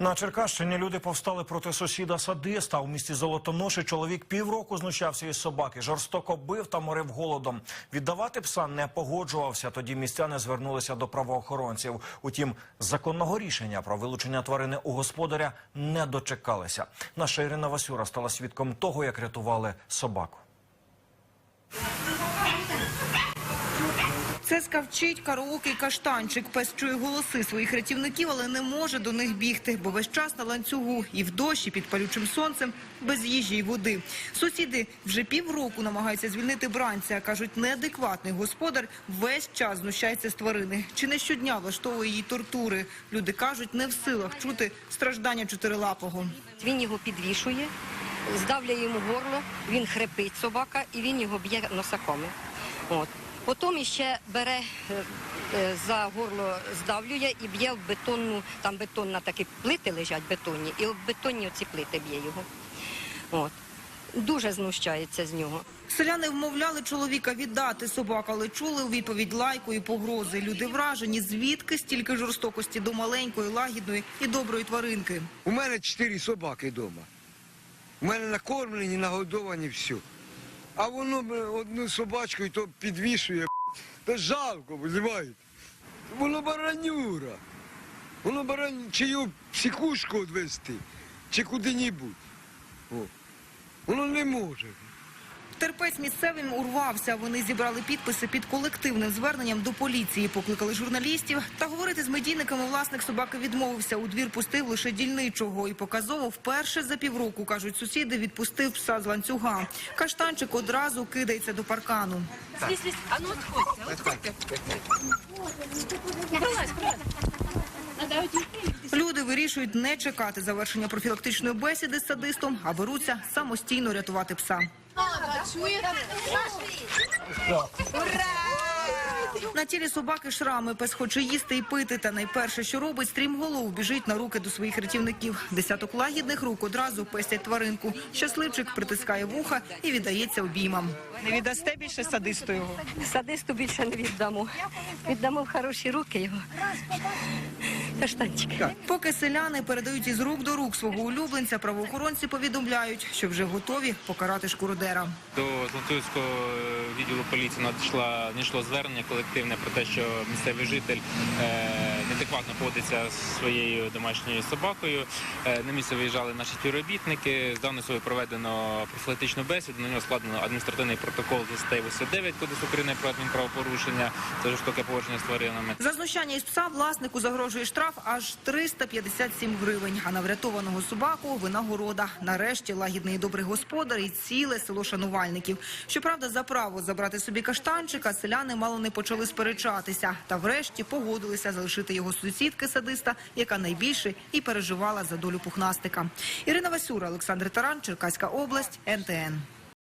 На Черкащині люди повстали проти сусіда садиста. У місті Золотоноші чоловік півроку знущався із собаки, жорстоко бив та морив голодом. Віддавати пса не погоджувався. Тоді містяни звернулися до правоохоронців. Утім, законного рішення про вилучення тварини у господаря не дочекалися. Наша Ірина Васюра стала свідком того, як рятували собаку. Це скавчить караоке каштанчик. Пес чує голоси своїх рятівників, але не може до них бігти, бо весь час на ланцюгу і в дощі під палючим сонцем, без їжі й води. Сусіди вже півроку намагаються звільнити бранця. кажуть, неадекватний господар весь час знущається з тварини. Чи не щодня влаштовує їй тортури. Люди кажуть, не в силах чути страждання чотирилапого. Він його підвішує, здавлює йому горло, він хрипить собака і він його б'є носаками. Потім ще бере е, е, за горло, здавлює і б'є в бетонну, там бетонна такі плити лежать бетонні, і в бетонні оці плити б'є його. От. Дуже знущається з нього. Селяни вмовляли чоловіка віддати собаку, але чули у відповідь лайку і погрози. Люди вражені, звідки стільки жорстокості до маленької, лагідної і доброї тваринки. У мене чотири собаки вдома. У мене накормлені, нагодовані, все. А воно одну собачку і то підвішує. Та жалко, розумієте? Воно баранюра. Воно барань, чи його психушку відвести, чи куди-небудь. Воно не може. Терпець місцевим урвався. Вони зібрали підписи під колективним зверненням до поліції, покликали журналістів. Та говорити з медійниками власник собаки відмовився. У двір пустив лише дільничого і показово вперше за півроку, кажуть сусіди, відпустив пса з ланцюга. Каштанчик одразу кидається до паркану. Слизь, слизь. А ну. Люди вирішують не чекати завершення профілактичної бесіди з садистом, а беруться самостійно рятувати пса. На тілі собаки шрами. Пес хоче їсти і пити. Та найперше, що робить, стрімголов біжить на руки до своїх рятівників. Десяток лагідних рук одразу пестять тваринку. Щасливчик притискає вуха і віддається обіймам. Не віддасте більше садисту його? Садисту більше не віддамо. Віддамо в хороші руки його. Каштанчик. Поки селяни передають із рук до рук свого улюбленця, правоохоронці повідомляють, що вже готові покарати шкуродера. До Золотоївського відділу поліції надійшла надійшло звернення колективне про те, що місцевий житель е, неадекватно поводиться зі своєю домашньою собакою. Е, на місце виїжджали наші співробітники. З даною собою проведено профілактичну бесіду. На нього складено адміністративний протокол за статтею 89 Кодексу України про адмінправопорушення. Це жорстоке поводження з тваринами. За знущання із пса власнику загрожує штраф аж 357 гривень. А на врятованого собаку винагорода. Нарешті лагідний і добрий господар і ціле село шанувальників. Щоправда, за право забрати собі каштанчика селяни мало не почали сперечатися. Та врешті погодилися залишити його сусідки садиста, яка найбільше і переживала за долю пухнастика. Ірина Васюра, Олександр Таран, Черкаська область, НТН.